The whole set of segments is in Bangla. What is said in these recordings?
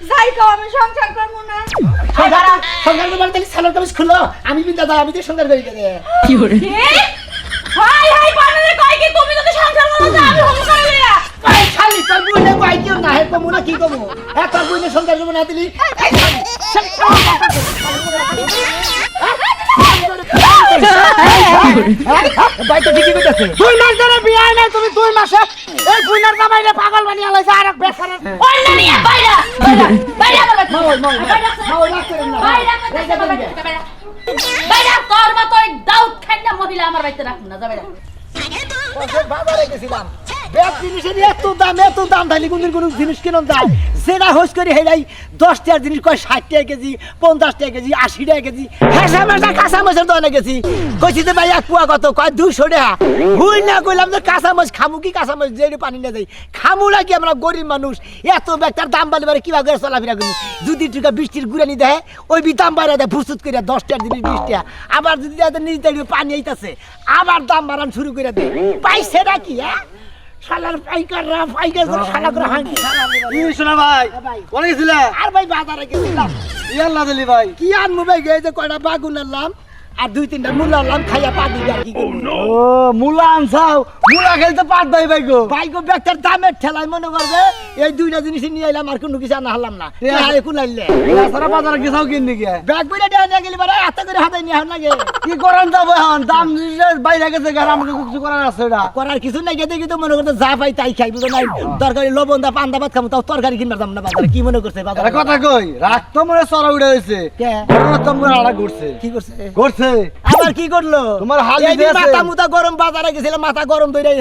যাই কও আমি সংসার করব না সরকার সরকার তোমার তাহলে সালোয়ার কামিজ খুলো আমি বিন্দা দাও আমি তো সুন্দর করে দেবে কি হাই হাই বানালে কই কি তুমি যদি সংসার করো না আমি হোম করে লইয়া ভাই খালি তোর বুঝলে ভাই কেউ না হে কমু না কি কমু এ তোর করে না দিলি এই খালি, শালি, তো ঠিকই কইতাছে দুই মাস ধরে বিয়ে নাই তুমি দুই মাসে এই বুইনার জামাইরে পাগল বানিয়ে লাইছে আর এক বেসারা অন্য নিয়ে বাইরা বাইরা বাইরা বলে মাওই মাওই মাওই রাখ না বাইরা বাইরা বাইরা তোর মতো ওই দাউদ খান্না মহিলা আমার বাড়িতে রাখুন না যাবে না পয়সা বাজারে কোনো জিনিস জিনিস কয় কেজি কেজি কেজি কাঁচা মাছের গেছি। এক কত? কয় দুশো না কাঁচা মাছ খামু কি কাঁচা মাছ খামু কি আমরা গরিব মানুষ? এত ব্যাগ তার দাম বাড়ি বাড়ি কীভাবে চলাফেরা করি যদি টাকা বৃষ্টির গুড়ানি দেয়, ওই বি দাম বাড়া দেয় ফুসুত করে দশ টাকার জিনিস, বিশ আবার যদি নিজ পানি আইতাছে, আবার দাম বাড়ান শুরু করে দেয়। পাইছে নাকি হ্যাঁ? শালার পাইকাররা পাইকার করে শালা করে হাঁকি কি শোনা ভাই ভাই। কোনে গেছিলে আর ভাই বাজারে গেছিলাম। ইয়াল্লা দিলি ভাই। কি আনমু ভাই গিয়ে যে কয়টা বাগুন আনলাম আর দুই তিনটা মূল আনলাম খাইয়া পা দিবি আর কি ও মুলা আনছাও? মুলা খেলতে পার দাই ভাই গো। ভাই গো ব্যাগটার দামের ঠেলায় মনে করবে এই দুইটা জিনিস নিয়ে এলাম আর কোনো কিছু আনা হলাম না। কোন আনলে সারা বাজারে গেছাও কিননি কে ব্যাগ বইটা দেওয়া নিয়ে গেলি বারে হাতে করে হাতে নিয়ে লাগে কি করেন যাব এখন? দাম বাইরে গেছে গার আমাকে কিছু করার আছে এটা করার কিছু নাই গেতে কিন্তু মনে করতে যা পাই তাই খাই বুঝো নাই। তরকারি লবণ দা পান্তা ভাত খাব তাও তরকারি কিনবার দাম না বাজারে। কি মনে করছে বাজারে? কথা কই রাত তো মনে চড়া উড়ে হয়েছে কে? তো মনে আড়া ঘুরছে। কি করছে? ঘুরছে? আবার কি করল তোমার হালি মাথা মুতা গরম বাজারে গেছিল মাথা গরম ধরে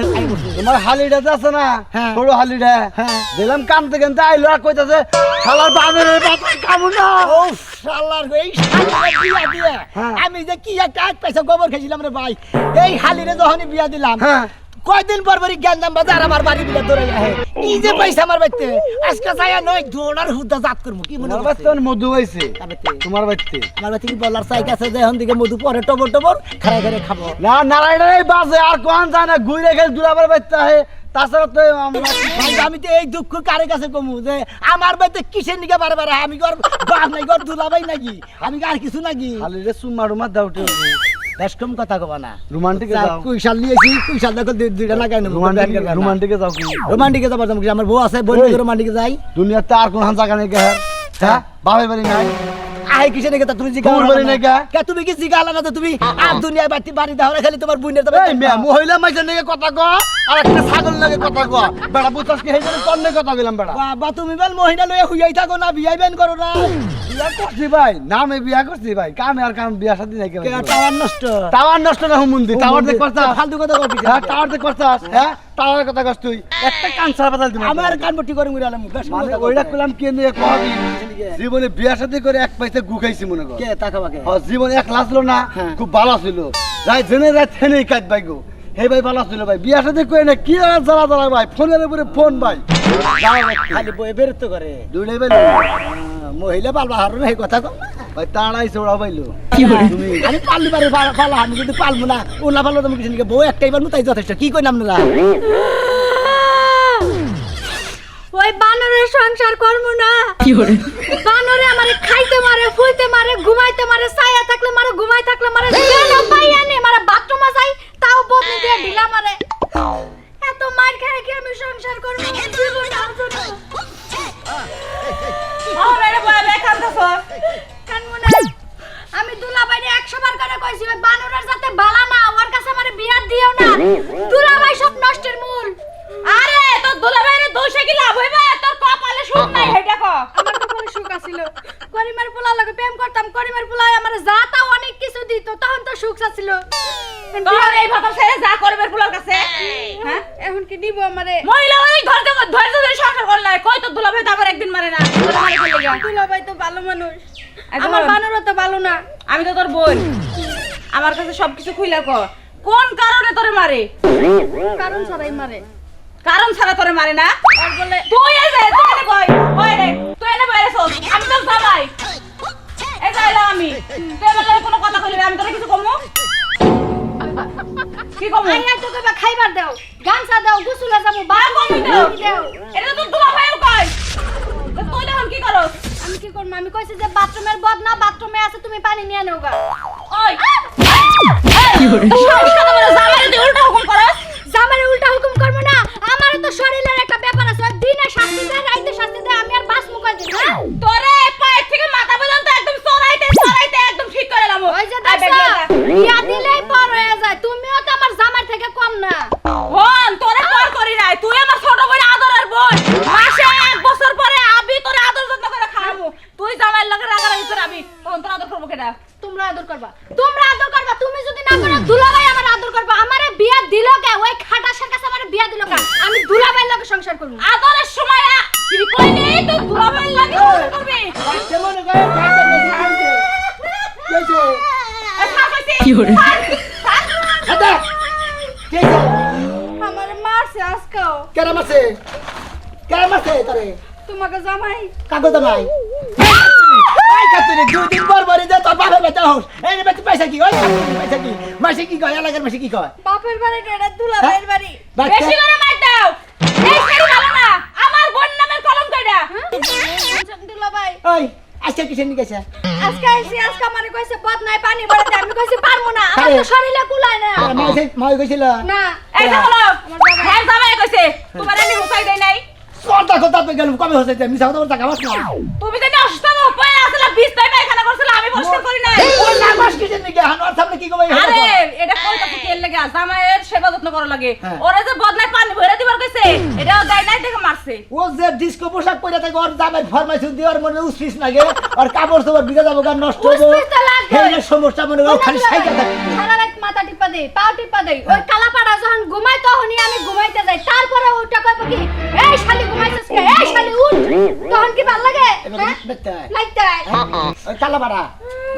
তোমার হালিটা আছে না হ্যাঁ। সরু হালিটা হ্যাঁ। দিলাম কানতে কানতে আইলো আর কইতাছে শালার বাজারে মাথা কামু না ও শালার এই শালার বিয়া দিয়ে হ্যাঁ। আমি যে কি একটা এক পয়সা গোবর খেয়েছিলাম রে ভাই এই হালিরে যখন বিয়া দিলাম হ্যাঁ। কয়দিন পর পরই জ্ঞানদাম বাজার আমার বাড়ি বিলে দৌড়ে আহে। কি যে পয়সা আমার বাইতে আজকে যাইয়া নয় দৌড়ার হুদা জাত করব কি মনে তোমার মধু তারপরে? তোমার বাচ্চা আমার বাড়ি থেকে বলার চাই কাছে যে এখন দিকে মধু পরে টবর টবর খাড়া করে খাব। না নারায়ণের বাজে আর কোন যায় না ঘুরে গেছে দুলাবার বাচ্চা আহে। তাছাড়া তো আমি তো এই দুঃখ কারে কাছে কমু যে আমার বাড়িতে কিসের নিকে বারে বারে? আমি গর বাপ নাই গর দুলাভাই নাকি আমি কি আর কিছু নাকি রুমা দাউটে বেশ কম কথা কবা না। রোমান্টিকে যাও। কুইশাল নিয়েছি কুইশাল দেখো দুই- দুইটা না কেন রোমান্টিক রোমান্টিকে যাও কি? রোমান্টিকে যাবার? আমার বউ আছে বউ। রোমান্টিকে যাই। দুনিয়াতে আর কোন জায়গা নেই গে হ্যাঁ? বাবাই বাড়ি নাই? আই কিসে নাকি তুমি জিগা তোমার নাকি? কে তুমি কি জিগা আলাদা তো তুমি? আর দুনিয়ায় বাড়ি বাড়ি দাও খালি তোমার বুনের তো এই মেয়ে মহিলা মাইসের নাকি কথা কো? আর একটা ছাগল লাগে কথা কো। বেড়া বুঝছস কি? হেজে তোর নাকি কথা বললাম বেড়া। বাবা তুমি বেল মহিলা লয়ে হুইয়াই থাকো না বিয়াই বেন করো না। বিয়া করছি ভাই নামে বিয়া করছি ভাই। কামে আর কাম বিয়া শাদী নাই কে টাওয়ার নষ্ট। টাওয়ার নষ্ট না হুমুন্দি টাওয়ার দেখ পারতাস ফালতু কথা করবি হ্যাঁ টাওয়ার দেখ পারতাস হ্যাঁ? টাওয়ারের কথা কস তুই। একটা কান ছাড়া বাদাল দিবি আমার কানপট্টি করে মুড়ে আলাম বেশ মানে ওইটা কইলা করলাম কে নিয়ে কবি জীবনে বিয়া শাদী করে এক পয়সা গু খাইছি মনে কর। কে তাকাবাকে হ, জীবনে এক লাখ ছিল না হ্যাঁ। খুব ভালো ছিল। রাত জেনে রাত থেনেই কাজ ভাই গো। হে ভাই ভালো ছিল ভাই। বিয়া সাথে কই না কি আর জ্বালা জ্বালা ভাই? ফোনের উপরে ফোন ভাই। খালি বই বেরোতে করে। দুইটাই আহ, মহিলা পালবা হারুন এই কথা কম। ভাই তাড়াই চড়া পাইলো আমি পারলি পারে পালা আমি কিন্তু পালবো না ওলা পারল তুমি কিছু বউ একটাই বার তাই যথেষ্ট কি কই নাম না ওই বানরের সংসার করব না বানরে আমারে খাইতে মারে ফুইতে মারে ঘুমাইতে মারে ছায়া থাকলে মারে ঘুমাই থাকলে মারে যেন পাইয়া নে মারে বাথরুমে যাই তাও বদলি দিয়ে ঢিলা মারে এত মার খেয়ে কি আমি সংসার করব জীবন আর জন্য কানবো না। আমি দুলাভাই একশো বার করে কইছি ওই বানরের সাথে বালা না ওর কাছে আমার বিয়া দিও না। দুলাভাই সব নষ্টের মূল। আরে তোর দুলাভাইরে দোষে কি লাভ হইবে? তোর কপালে সুখ নাই হেটা কো আমার কপালে সুখ আছিল। করিমের পোলা লাগে প্রেম করতাম করিমের পোলা আমার যা তা অনেক কিছু দিত তখন তো সুখ আছিল। তোর এই ভাতা ছেড়ে যা করবে ফুলার কাছে। হ্যাঁ? এখন কি দিব আমারে? মহিলা ওই ধৈর্য ধৈর্য ধরে সংসার করলে কই তো দুলাভাই তো আবার একদিন মারে না। দুলাভাই তো ভালো মানুষ। আমার বানরও তো ভালো না। আমি তো তোর বোন। আমার কাছে সবকিছু খুইলা ক। কোন কারণে তোরে মারে? কারণ ছাড়াই মারে। কারণ ছাড়া তোরে মারে না? আর বলে তুই এই যে তুই এনে কই ওই রে। তুই এনে বাইরে সব আমি তো জামাই। এই যাইলাম আমি। তুই আমার লগে কোনো কথা কইলি আমি তোরে কিছু কমু? কি কমু? আইয়া তো কইবা খাইবার দাও। গামছা দাও গোসলে যাব বা কমু দাও। আমি কইছি যে বাথরুমের বদ না বাথরুমে আছে তুমি পানি নিয়ে নেওগা ওই! কি কত জামাই কাগজ নাই দুই দিন পর পরই দে তোর বাপের বেটা হোস এই রে বেটা পয়সা কি? ওই পয়সা কি? মাসে কি কয়? এলাকার মাসে কি কয়? বাপের বাড়ি এটা দুলাভাইয়ের বাড়ি। বেশি করে মার দাও। এই শাড়ি ভালো না। আমার বোন নামের কলঙ্ক এটা। দুলাভাই। ওই আজকে কিসের নিয়ে গেছে? আজকে আইছি আজকে আমারে কইছে পথ নাই পানি আমি কইছি পারব না। আমার তো শরীরে কুলায় না। আর মই কইছিল না। এই হলো হ্যাঁ জামাই কইছে তোমার আমি হুসাই দেই নাই। কোনটা কথা তো গেল কবে হচ্ছে মিছা কথা বলতে কামাস না। তুমি জানি অসুস্থ না পয়ে আসলে বিষ তাই পায়খানা করছিল আমি পরিষ্কার করি নাই। ওই না মাস কিসের নিয়ে হান আর সামনে কি কবে আরে এটা কলকাতা তেল লাগে জামাইয়ের সেবা যত্ন করা লাগে। হ্যাঁ। ওরে যে বদনায় পানি ভরে দিবার কইছে এটাও দেয় নাই দেখে মারছে। ও যে ডিস্কো পোশাক পরে থাকে ওর দামের ফরমাইশন দিয়ে ওর মনে উসফিস লাগে আর কাপড় চোপড় ভিজে যাব গান নষ্ট হব। তো। সেই সমস্যা মনে করো খালি সাইকেল থাকে। সারা রাত মাথা দেই পাও টিপা দেই ওই কালাপাড়া যখন ঘুমাই তখনই আমি ঘুমাইতে যাই। তারপরে ওটা কইব কি এই শালি ঘুমাইছিস কে? এই শালি উঠ! তখন কি ভালো লাগে? হ্যাঁ? দেখতে হয়। হয়। ওই কালাবাড়া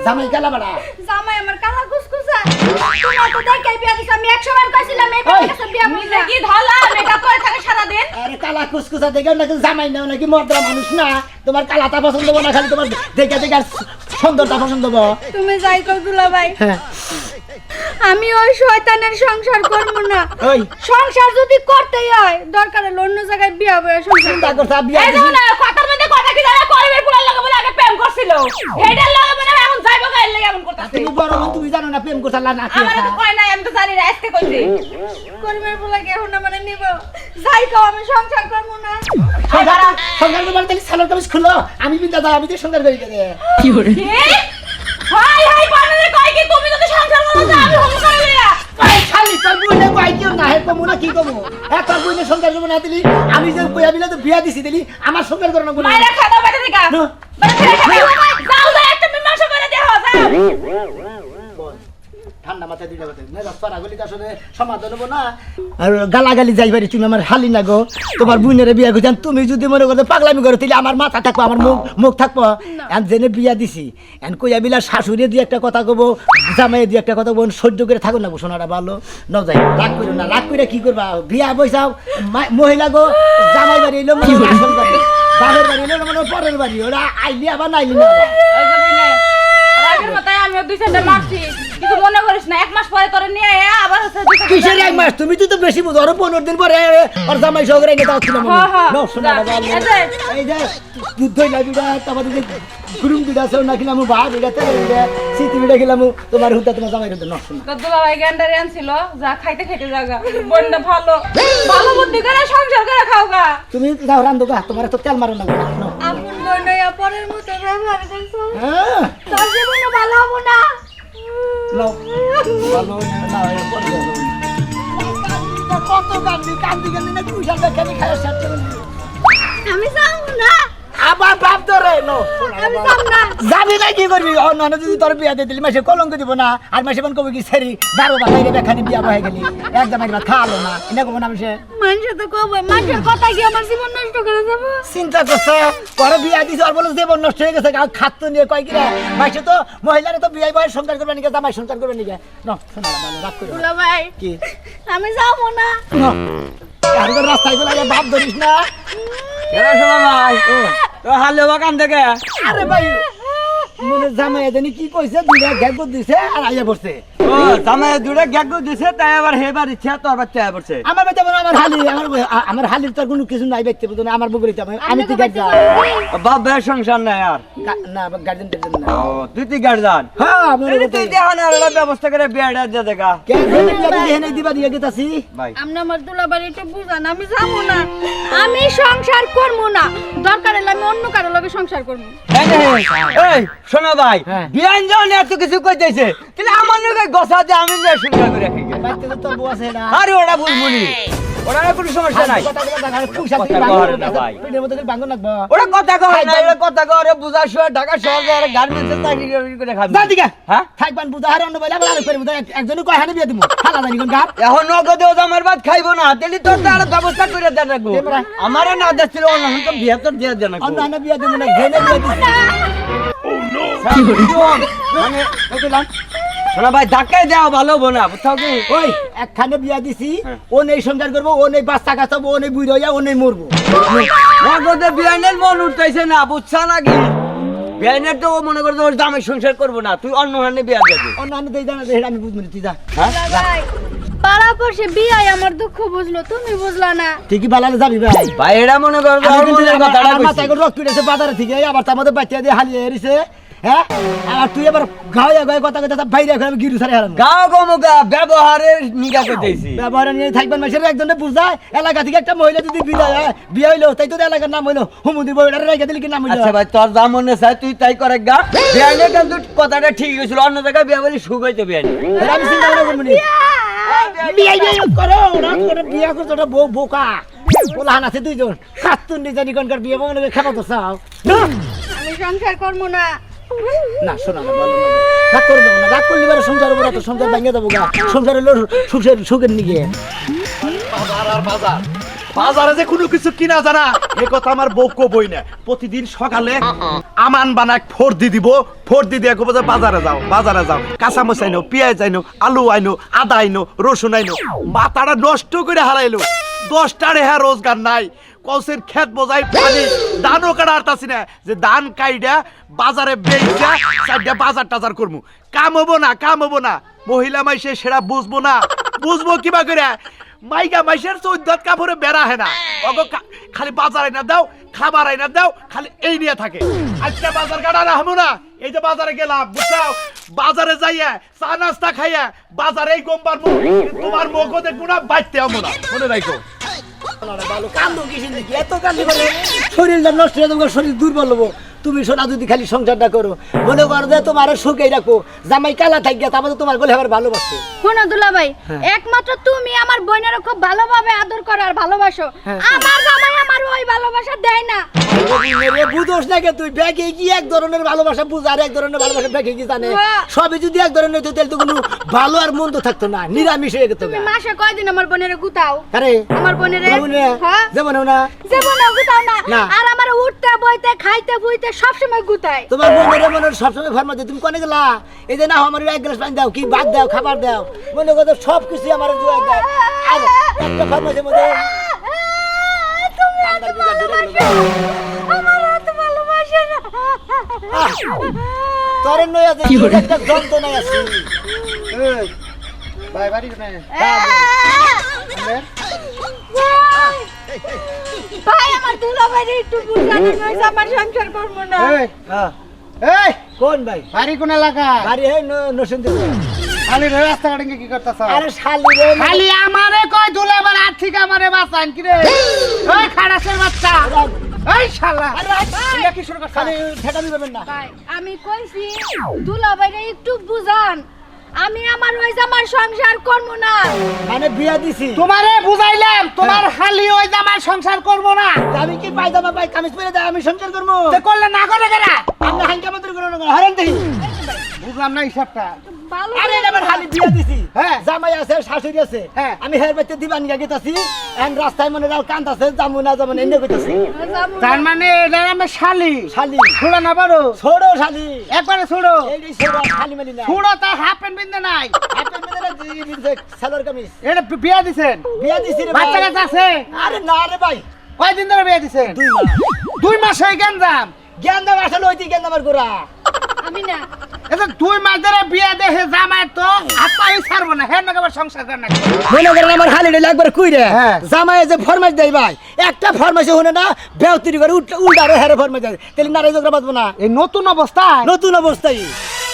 জামাই কালাবাড়া জামাই আমার কালা কুসকুসা তোমার তো দেখাই বিয়া দিছ আমি 100 বার কইছিলাম এই বাড়ির কাছে বিয়া বুঝা কি ধলা মেকআপ করে থাকে সারা দিন আরে কালা কুসকুসা দেখে নাকি জামাই নাও নাকি মদ্রা মানুষ না? তোমার কালাটা পছন্দ হব না খালি তোমার দেখে দেখে সুন্দরটা পছন্দ হব। তুমি যাই কর দুলা ভাই। হ্যাঁ। আমি ওই শয়তানের সংসার করব না। ওই। সংসার যদি করতেই হয় দরকার হলে অন্য জায়গায় বিয়া বয়ে সংসার চিন্তা করছে বিয়া এই না কথার মধ্যে কথা কি জানা? করিমের পুলার লগে বলে আগে প্রেম করছিল। হেডার লগে এখন যাইবো গায়ের লাগে এমন করতেছে তুমি বড় বোন, তুমি জানো না প্রেম করছে না আমার তো কয় নাই আমি তো জানি না আজকে কইছে। করিমের পোলাকে এখন মানে নিব যাই কও আমি সংসার করব না। সংসার সংসার তোমার তাহলে সালোর কামিজ খুলো আমি বিন্দা দাও আমি তো সংসার করি করে কি হাই হাই বানালে কয় কি তুমি যদি সংসার করো তো আমি হোম করে খালি তোর না হে কমু না কি কমু? এ তোর বুইনে সংসার করব না দিলি আমি যে কইয়া বিলে তো বিয়া দিছি দিলি আমার সংসার করো না বলে মাইরা খাদা বাইরে থেকে। বাইরে থেকে যাও যাও একটা মীমাংসা করে দেও যাও ঠান্ডা মাথায় দিলে কথা মেজাজ পারাগুলি তো আসলে সমাধান হব না আর গালাগালি যাইবারি তুমি আমার হালি না গো। তোমার বিয়া করছেন তুমি যদি মনে করো পাগলামি করো তাহলে আমার মাথা থাকব আমার মুখ মুখ থাকব। এন জেনে বিয়া দিছি। এন কইয়া বিলা শাশুড়ি দিয়ে একটা কথা কবো জামাই দিয়ে একটা কথা কবো সহ্য করে থাকো না সোনাটা ভালো। ন যাই রাগ করো না রাগ করে কি করবা? বিয়া বৈসাও মহিলা গো জামাই বাড়ি এলো মানে বাড়ি বাপের বাড়ি এলো মানে পরের বাড়ি ওরা আইলি আবার নাইলি না। রাগের মাথায় আমিও দুই চারটা মারছি। কিন্তু মনে করিস না এক মাস পরে তোরে নিয়ে আয়া আবার হচ্ছে কিসের এক মাস? তুমি তো তো বেশি বুঝো আরও পনেরো দিন পরে ওর জামাই সহকারে এনে দাও ছিলাম হ্যাঁ, হ্যাঁ। এই যে। এই যে দুধ তারপরে যে গুরুম ছিল না কিলাম সিটি তোমার হুদা তোমার জামাই হুদা নষ্ট না তোর দুলাভাই গ্যান্ডারি আনছিল যা খাইতে খাইতে জাগা। বন্যা ভালো। ভালো বুদ্ধি করে সংসার করে খাও গা। তুমি যাও রান্ধো গা তোমার তো তেল মারো না আপন পরের মতো ব্যবহার করছ? হ্যাঁ। তোর জীবনে ভালো হব না? নাও। ভালো না এ পরে কত কান্দি কান্দি কান্দি না তুই সাথে কেন খায় সাথে আমি যাব না আবার বাপ ধরে নো। যাব না। কি করবি অন্য যদি তোর বিয়া দিয়ে দিলি মাসে কলঙ্ক দিব না আর মাসে কোন কবি কি সেরি বারো বা বাইরে বেখানি বিয়া বহে গেলি একদম একবার খাওয়ালো না এটা কব না মাসে মানুষ তো কবে মানুষের কথা কি আমার জীবন নষ্ট করে যাব চিন্তা করছে? পরে বিয়া দিছে আর বলে জীবন নষ্ট হয়ে গেছে আর খাদ্য নিয়ে কয় কিরা? মাসে তো মহিলারা তো বিয়ে বয়স সংসার করবে নিকে জামাই সংসার করবে নিকে? ন শোনা রাগ করে ভাই কি? আমি যাব না। ন আর গেলে আগে বাপ ধরিস না। কেন শোনা ভাই? তো হালে বাগান থেকে। আরে ভাই মনে জামাই জানি কি কইছে দুইটা গ্যাগ দিছে আর আইয়া পড়ছে ও জামাই দুটা গ্যাগ দিছে তাই আবার হেবার ইচ্ছা তোর বাচ্চা আয়া পড়ছে আমার বেটা বলে আমার হালি আমার আমার হালির তো কোনো কিছু নাই ব্যক্তি বলতো আমার বগরিতে আমি আমি তো গাড়ি বাপ বের সংসার নাই আর না গার্জেন টার্জেন না ও তুই তুই গাড়ি হ্যাঁ আমার তুই দেখান আর ব্যবস্থা করে বিয়াটা দিয়ে দেখা কে হেনে দিবা দিয়ে গেতাছি ভাই আপনি আমার দুলাবাড়ি একটু বুঝান আমি যাব না আমি সংসার করব না দরকার হলে আমি অন্য কারও লগে সংসার করব এই শোনো ভাই হ্যাঁ। বিয়ান এত কিছু কইতেছে তাহলে আমার লোকে গসা দিয়ে আমি যে সুন্দর করে রাখি তো তোর আরে ওটা কোনো সমস্যা নাই। কথা কথা কয় না ভাই। পেটের মধ্যে ভাঙন লাগবে। ওটা কথা কয় না ওটা কথা কয় ওরা বুঝা শুয়া ঢাকা শহরে গার্মেন্টসের চাকরি করে- করে যা দিকে হ্যাঁ? থাকবান বুঝা হারে অন্য বলে আবার করে বুঝা একজনই কয় হানি বিয়ে দিমু। খালা জানি কোন গার এখন নগদেও তো আমার ভাত খাইবো না তাহলে তোর তো আরও ব্যবস্থা করে দেন রাখব? আমারে না দিচ্ছিল অন্য তো বিয়ে তোর দিয়ে দেন অন্য বিয়ে দিমু না ঘেনে বিয়ে দিছি মানে শোনা ভাই ধাক্কাই দেওয়া ভালো হব না বুঝছ কি? ওই একখানে বিয়া দিছি হ্যাঁ। ও নেই সংসার করব ও নেই বাচ্চা কাছাবো ও নেই বুড়ি ও নেই মরবো। নগদে বিয়ানের মন উঠতেছে না বুঝছা নাকি বিয়ানের তো ও মনে করছে ওর দামে সংসার করব না তুই অন্য হানে বিয়া দেবি। অন্য হানি দেই জানা আমি বুঝব তুই যা। হ্যাঁ? বিয়াই আমার দুঃখ বুঝলো তুমি বুঝলা না। ঠিকই বালালে যাবি ভাই। ভাই মনে করবে আমার-। মাথায় করে রক্ত বাজারে থেকে আবার তার মধ্যে বাচ্চা দিয়ে হালিয়ে এরিছে। হ্যাঁ? আর তুই এবার গায়ে গায়ে কথা কথা বাইরে এখন আমি গিরু সারে হারান গাও গমগা ব্যবহারের নিগা করতেছি ব্যবহার নিয়ে থাকবেন মাসের একজনে বুঝায়। এলাকা থেকে একটা মহিলা যদি হয় বিয়ে হইল তাই তো এলাকার নাম হইল হুমুদি বইটা রেখে দিলি কি নাম হইল? আচ্ছা ভাই তোর যা মনে চায় তুই তাই করে গা। বিয়ানে কিন্তু কথাটা ঠিক হয়েছিল অন্য জায়গায় বিয়া বলি সুখ হইতো তাহলে আমি চিন্তা করে করব নি। বিয়ে বিয়ে করো ওরা করে বিয়ে করছ বউ বোকা। বলাহান আছে দুইজন। সাতুন নিজানি কোনকার বিয়ে খাব তো চাও। আমি সংসার করব না। না, শোনা না, বলো করে দেবো না, রাগ সংসার সংসার ভেঙে দেবো গা। সুখের সুখের বাজার আর বাজার। বাজারে যে কোনো কিছু কিনা জানা, এ কথা আমার কবই না। প্রতিদিন সকালে আমান বানাক ফোর দি দিব ফোর দি দিয়ে যে বাজারে যাও বাজারে যাও। কাঁচা মরিচ আইনো, পেঁয়াজ আইনো, আলু আইনো, আদা আইনো, রসুন আইনো। মাথাটা নষ্ট করে হারাইলো। দশটা রেহা রোজগার নাই। কৌসের খেত বোঝাই পানি। ধানও কাটা আরতাছি না। যে ধান কাইডা, বাজারে বেচা চারটা বাজার টাজার করব কাম হব না, কাম হব না। মহিলা মাইসে সেটা বুঝব না। বুঝব কিবা করে? মাইকা মাইসের চৌদ্দত কাপড়ে বেড়া হয় না। কা- খালি বাজার আইনা দাও, খাবার আইনা দাও, খালি এই নিয়ে থাকে। আজকে বাজার কাটা রাখব না। এই যে বাজারে গেলাম বুঝছাও? বাজারে যাইয়া চা নাস্তা খাইয়া বাজারে গম পারব তোমার মুখও দেখব না বাইতে হব না। মনে রাখো। শরীরটা নষ্ট হয়ে শরীর দুর্বল হব। তুমি সোনা যদি খালি সংসারটা করো মনে করো যে তোমার সুখে রাখো। জামাই কালা তারপরে তোমার বলে আবার ভালোবাসো। শোনো দুলাভাই হ্যাঁ। একমাত্র তুমি আমার বোনের খুব ভালোভাবে আদর করো আর ভালোবাসো। হ্যাঁ। আমার জামাই আমার ওই ভালোবাসা দেয় না। বুঝোস না তুই ব্যাগে কি এক ধরনের ভালোবাসা বুঝ আর এক ধরনের ভালোবাসা ব্যাগে কি জানে? সবই যদি এক ধরনের হতো তাহলে তো কোনো ভালো আর মন্দ থাকতো না নিরামিষ হয়ে যেত তুমি মাসে কয়দিন আমার বোনের গুতাও? আরে আমার বোনের? হ্যাঁ? যেমন না? যেমন গুতাও না। না। আর আমার উঠতে বইতে খাইতে বুইতে সবসময় গুতায়। তোমার বোনের মনে সবসময় ফরমা তুমি কোনে গেলা? এই যে না আমার এক গ্লাস পানি দাও কি ভাত দাও খাবার দাও। মনে করো সব কিছু আমার দেয় আর একটা ফরমাসের মধ্যে তুমি এত ভালোবাসো। আমার এত ভালোবাসে না। আহ, তোর নয় আছে একটা যন্ত্রণা আছে। ভাই বাড়ি কোথায় ভাই আমার দুলাভাই একটু বুঝানো নয় আমার সংসার করব না। হ্যাঁ। এই কোন ভাই? বাড়ি কোন এলাকা? বাড়ি হে নসুন খালি রাস্তা কাটে কি করতেছ? আরে শালি রে। খালি আমারে কয় দুলাবার আর ঠিক আমারে বাঁচান কি রে? ওই খাড়াসের বাচ্চা। এই শালা! এটা কি শুরু করছ খালি ঠেকামি করবেন না। ভাই আমি কইছি দুলাভাইরে একটু বুঝান। আমি আমার ওই জামার সংসার করব না। মানে বিয়া দিছি। তোমারে বুঝাইলাম তোমার খালি ওই জামার সংসার করব না। আমি কি পায়জামা পাই কামিজ পরে আমি সংসার করব? তে করলে না করে গেলা আমরা হাঙ্কা মাত্র করব। না হারান দেখি। বুঝলাম না হিসাবটা আরে এবার খালি বিয়া দিছি। হ্যাঁ। জামাই আছে শাশুড়ি আছে। হ্যাঁ। আমি হের বাইতে দিবান গিয়া গেতাছি। এন রাস্তায় মনে রাও যামু না যাব এনে কইতাছি। তার মানে এটা আমার শালি। শালি। ছোড়া না পারো ছোড়ো শালি। একবারে ছোড়ো। এই ছোড়ো শালি মালি না ছোড়ো তার হাফ প্যান্ট পিনতে নাই। হাতে মেরে দিছে সালোয়ার কামিজ। এটা বিয়া দিছেন? বিয়া দিছি রে বাচ্চা ভাই। কাচ্চা আছে? আরে না রে ভাই। কয়দিন ধরে বিয়া দিছেন? দুই মাস। দুই মাস হয়ে গেঞ্জাম জ্ঞান দাম আসলে ওই জ্ঞান মার গোড়া। আমি না। এটা দুই মাস ধরে বিয়া দেখে জামাই তো আপাই ছাড়বো না হ্যাঁ নাকি সংসার কর না মনে করেন আমার একবার কুই রে জামাই যে ফরমাইশ দেই ভাই একটা ফরমাইশে শুনে না বেউতিরি করে উল্টা উল্টা আরও হেরে ফরমাইশ দেয়। তাহলে নারাই জোগরা বাঁচবো না। এই নতুন অবস্থা নতুন অবস্থায়।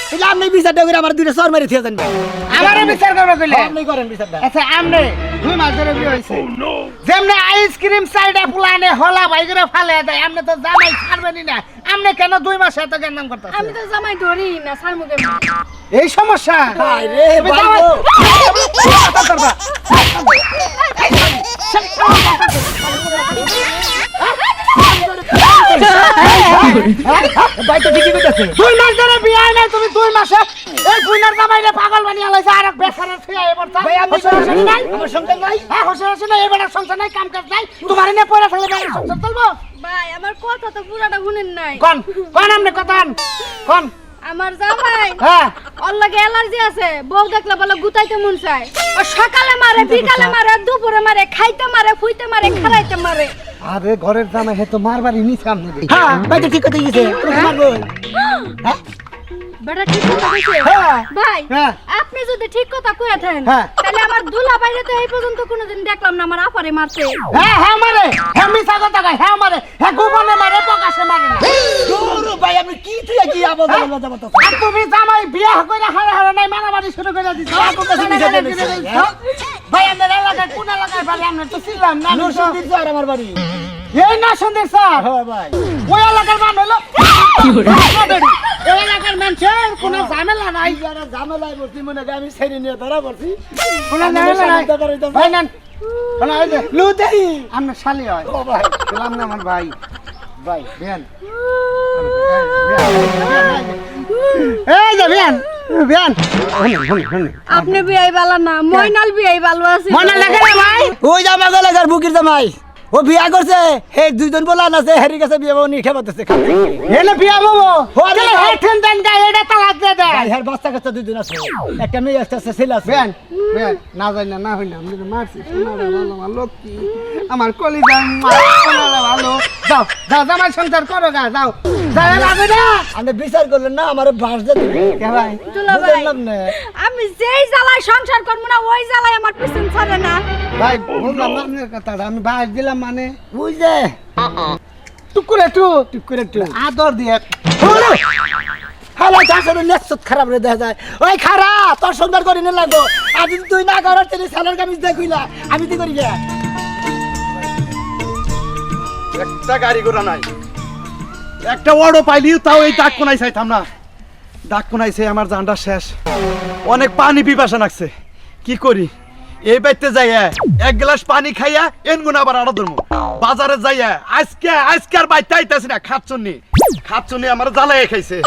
তাহলে আপনি বিচারটা করে আমার দুইটা সর মেরে থিয়ে জানবে আমারে বিচার করবে কইলে আপনি করেন বিচারটা আচ্ছা আমনে দুই মাস ধরে বিয়ে হইছে যেমনে আইসক্রিম সাইডে পুলানে হলা বাইরে ফালে দেয় আমনে তো জামাই ছাড়বেনই না আমনে কেন দুই মাস এত গেন্দাম আমি করতেছেন তো জামাই ধরি না সার মুখে এই সমস্যা ভাই রে ভাই করবা। ভাই তো ঠিকই কইতাছে দুই মাস ধরে বিয়ে নাই তুমি দুই মাসে এই বুইনার জামাইরে পাগল বানিয়ে লাইছে আর বেসারা ছুঁয়া এবার ভাই আমি হোসেন নাই? আমার সংসার নাই। হ্যাঁ হোসেন হাসি নাই এবার সংসার নাই কাম কাজ নাই। তোমার এনে পড়ে থাকলে বেড়ার সংসার চলবো? ভাই আমার কথা তো পুরাটা শুনেন নাই। কোন কোন আমনে কথা কোন। আমার জামাই। হ্যাঁ। ওর লাগে অ্যালার্জি আছে বউ দেখলে বলে গুতাইতে মন চায়। ও সকালে মারে বিকালে মারে দুপুরে মারে খাইতে মারে ফুইতে মারে খেলাইতে মারে। আরে ঘরের জামাই হে তো মারবারই নি সামনে দেখি হ্যাঁ ভাই ঠিক কথা গেছে মারবো? হ্যাঁ। বেটা ঠিক কথা কইছে। হ্যাঁ। ভাই হ্যাঁ। আপনি যদি ঠিক কথা কইয়া থাকেন হ্যাঁ। তাহলে আমার দুলা বাইরে তো এই পর্যন্ত কোনোদিন দেখলাম না আমার আপারে মারতে হ্যাঁ হ্যাঁ মারে। হ্যাঁ মিছা কথা কয়। হ্যাঁ মারে। হ্যাঁ গোপনে আর তুমি জামাই বিয়া করে হারে হারে নাই মারামারি শুরু করে দিছো। হ্যাঁ? ভাই আমাদের এলাকায় কোন এলাকায় পারে আমরা তো ছিলাম না নরসিংদীর যার আমার বাড়ি। এই না সন্দেশ স্যার? হ্যাঁ ভাই। ওই এলাকার মান হলো এই এলাকার মানুষের কোনো ঝামেলা নাই। যারা ঝামেলায় বলছি মনে করি আমি ছেড়ে নিয়ে ধরা পড়ছি। কোনো ঝামেলা নাই। ভাই। নেন। শোনো, এই যে, লুতেই আপনার শালি হয়। না আমার ভাই। ভাই বিয়ান এই যে বিয়ান বিয়ান শুনুন শুনুন শুনুন আপনি বিয়াই বালা না ময়নাল বিয়াই ভালো আছে। মনে লাগে না ভাই? ওই জামা গেলে ঘর বুকির জামাই। ও বিয়া করছে হে দুইজন বলা আছে হেরি কাছে বিয়ে বাবু নিখে পাতেছে এলে বিয়া বাবু? ভাই। দেন গায়ে এটা তালাক দিয়ে দেয়। ভাই হের বাচ্চা দুইজন আছে। একটা মেয়ে আছে একটা ছেলে আছে। বেন বেন না যাই না না হই না আমি মারছি সোনারে ভালো আমার লক্ষ্মী আমার কলিজা ভালো যাও যাও জামাই সংসার করো গা যাও। যাই লাগবে না আপনি বিচার করলেন না আমার বাস দিয়ে দিবে ভাই? বুঝলাম না। আমি যেই জ্বালায় সংসার করব না ওই জ্বালায় আমার পিছন ছাড়ে না। ভাই বুঝলাম না আপনার কথাটা আমি বাস দিলাম মানে। বুঝলে? টুকুরে একটু টুকুরে একটু। আদর দিয়ে। হ্যালো চাষের নেক্সট খারাপ রে দেখা যায়। ওই খারা তোর সুন্দর করে নিয়ে লাগবো। যদি তুই না করার তেলে সালার কামিজ দেখুইলা আমি তুই করি একটা গাড়ি ঘোড়া নাই। একটা ওয়ার্ডও পাইলি তাও এই ডাক কোনাই চাইতাম না। ডাক কোনাইছে আমার জানটা শেষ। অনেক পানি পিপাসা লাগছে। কি করি? এই বাইতে যাইয়া এক গ্লাস পানি খাইয়া এন গুণ আবার আরও ধরবো। বাজারে যাইয়া আজকে আজকে আর বাইতে আইতাছি না খাচ্ছনি খাচ্ছনি আমার জ্বালাই খাইছে।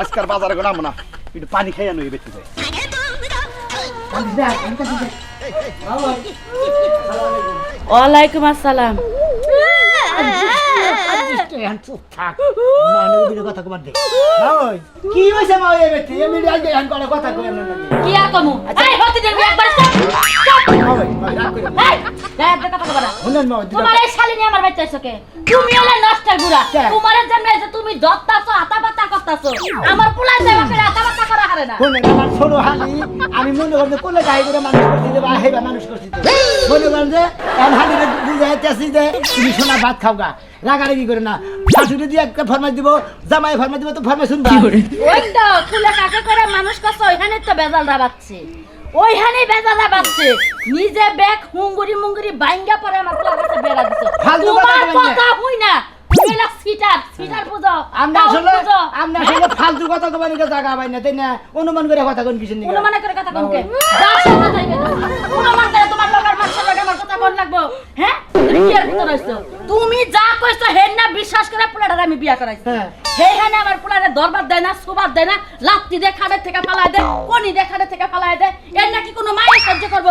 আজকে আর বাজারে গোনাবো না। একটু পানি খাইয়া নই বেঁচে যায় ওয়ালাইকুম আসসালাম। Yeah. চুপ থাক মানের দিকে কথা কবার দে। ওই কি হইছে মা এই ব্যক্তি এমনি আগে হ্যান করে কথা কই না কি আর কমু? এই হতে দিবি একবার স্টপ ওই ভাই রাগ করে এই দেখ দেখ কথা বলা শুনেন মা তোমার এই শালিনী আমার বাইতে তুমি হলে নষ্টের গুড়া তোমার যেমন যে তুমি দত্তাছো হাতা পাতা করতাছো। আমার পুলাই যাবে ফেরে হাতা পাতা করা হারে না। শুনেন আমার ছোট হানি আমি মনে করি যে কোলে গাই করে মানুষ করছি যে বা হেবা মানুষ করছি তো। মনে করেন যে বুঝাইতেছি তুমি সোনা ভাত খাও গা। রাগারাগি করে না। শাশুড়ি দিয়ে একটা ফরমাই দিব জামাই ফরমাই দিব তো ফরমাই শুনবা? ওই তো ফুলে কাকে করে মানুষ কাছে ওইখানে তো বেজাল দাবাচ্ছে। ওইখানে বেজাল দাবাচ্ছে। নিজে ব্যাগ হুঙ্গুরি মুঙ্গুরি বাইঙ্গা পরে আমার কাছে বেড়া দিছো। ফালতু কথা তোমার হই না। তুমি সিটার সিটার বুঝো আমরা আসলে আমরা আসলে ফালতু কথা নিকে জায়গা পাই না তাই না? অনুমান করে কথা কোন কিছু নিকে অনুমান করে কথা যা কথা হইবে অনুমান করে তোমার আমার কথা কোন লাগবো। হ্যাঁ? তুমি কি আর তুমি যা কইছো হেন না বিশ্বাস করে পোলাটার আমি বিয়া করাইছি। হ্যাঁ। সেইখানে আমার পোলারে দরবার দেয় না সুবাদ দেয় না লাত্তি দিয়ে খাটের থেকে ফালাই দেয় কোনি দিয়ে খাটের থেকে ফালাই দেয়। এর নাকি কোনো মায়ের সহ্য করব?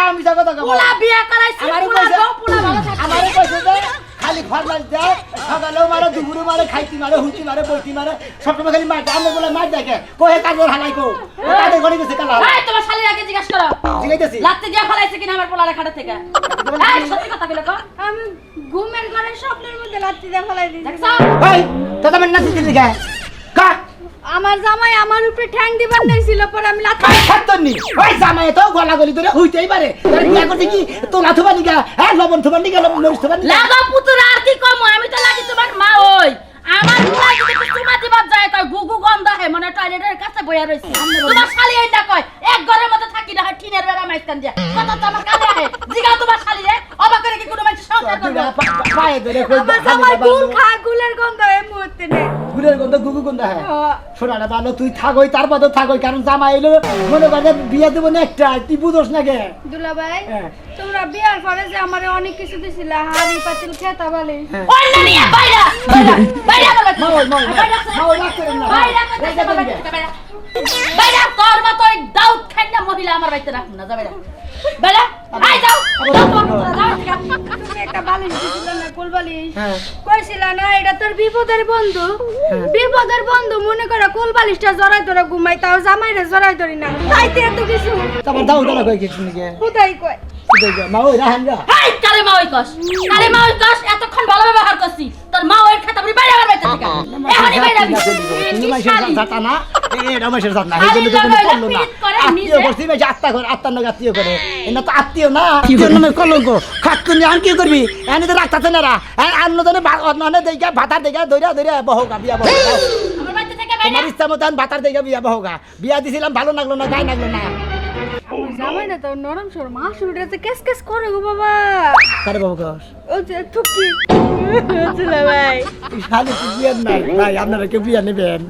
আমি পোলা বিয়া করাইছি পোলা কইছে- বউ পোলা ভালো থাকছে আমারে কইছে যে খালি ফরমাইশ দেয় সকালেও মারে দুপুরে মারে খাইতি মারে হুঁচি মারে বইতি মারে সবসময় খালি মার আমরা বলে মার দেখে কোহে কাজের হালাই কো? কাজের ঘরে গেছে কালা? এই তোমার শালির আগে জিজ্ঞাসা করো। জিগাইতেছি। লাত্তি দিয়ে ফালাইছে কিনা আমার পোলারে খাটের থেকে? এই সত্যি কথা বলে কো। আমি ঘুমের ঘরে স্বপ্নের মধ্যে লাত্তি দিয়ে ফেলাই দিয়েছি। এই ভাই তো তুমি নাচি দিলি কে কা? আমার জামাই আমার উপরে ঠ্যাং দিবার নাইছিল পরে আমি লাথি ওই ছাত্তরনি ওই জামাই তো গলা গলি ধরে হইতেই পারে। তোর বিয়া করতে কি তোলা থুবা নিগা হ্যাঁ লবণ থুবা নিগা লবণ মরিচ থুবা লাগা পুতুরা আর কি কম? আমি তো লাগি তোমার মা ওই। আমার বুড়া যদি একটু চুমা দিবার যায় কয় গুগু গন্ধ হে মনে টয়লেটের কাছে বইয়া রইছে তোমার শালি এইটা কয়? এক ঘরের মধ্যে থাকি না হয় টিনের বেড়া মাইস্তান দিয়া। কত তো আমার কানে আহে। জিগাও তোমার শালি রে অবাক করে কি কোনো মানুষ সংসার করবে? পায়ে ধরে কই আমার জামাই গুল খায় গুলের গন্ধ এই মুহূর্তে নেই গুলের গন্ধ গুগু গন্ধ হ্যাঁ। শোনা না ভালো তুই থাকই তার বাদও থাকই কারণ জামাই এলো মনে করে বিয়া দেবো না একটা তুই বুঝোস না কে? দুলা ভাই হ্যাঁ। তোমরা বিয়ার পরে যে আমার অনেক কিছু দিছিল হাড়ি পাতিল খেতা বালি। অন্য নিয়ে বাইরা বাইরা বাইরা বলে। বাইরা রাগ করেন বাইরা তোর মতো ওই দাউদ খাই না মহিলা আমার রাখুন না যাবে বাইরা। আই যাও। তুমি একটা বালিশ দিছিল না কুল বালিশ? হ্যাঁ। কইছিল না এটা তোর বিপদের বন্ধু। বিপদের বন্ধু মনে করে কুল বালিশটা জড়াই ধরে ঘুমাই তাও জামাইরে জড়াই ধরি না। তাইতে এত কিছু? তারপর দাও দাও কই কিছু নাকি? কোথায় কয়? মা ওই রাহেন গা। হাই কালে মা ওই কস? কালে মা ওই কস? এতক্ষণ ভালো ব্যবহার করছি। তোর মা ওই খাতা বলি বাইরে আমার বাড়িতে থেকে। এখনই বাইরে আবি। তুমি এই মাইশের শালি। জাতা না? এটা মাইশের জাত না। শালি এই জন্য তো লাগাইলা কোনো করল না পিরিত আত্মীয় করছি মাইশে আত্মা করে আত্মার নাকি আত্মীয় করে। এনা তো আত্মীয় না। আত্মীয় নামে কলঙ্ক। খাতুন আর কি করবি? এনে তো রাখতাছে না রা। অন্য জনে অন্য দেখা ভাতার দেখা দইরা দইরা বহগা বিয়া বহগা আমার বাড়িতে থেকে বাইরে। তোমার ইচ্ছা মতো ভাতার দেখা বিয়া বহগা বিয়া দিছিলাম ভালো লাগল না গায়ে লাগল না। আমার জামাই না তো নরম সর মা শুরুটা যে কেস কেস করে গো বাবা। কারে বাবা কস? ও যে থুকি। চলে ভাই। শালি কি বিয়ার নাই? ভাই আপনারা কেউ বিয়া নেবেন?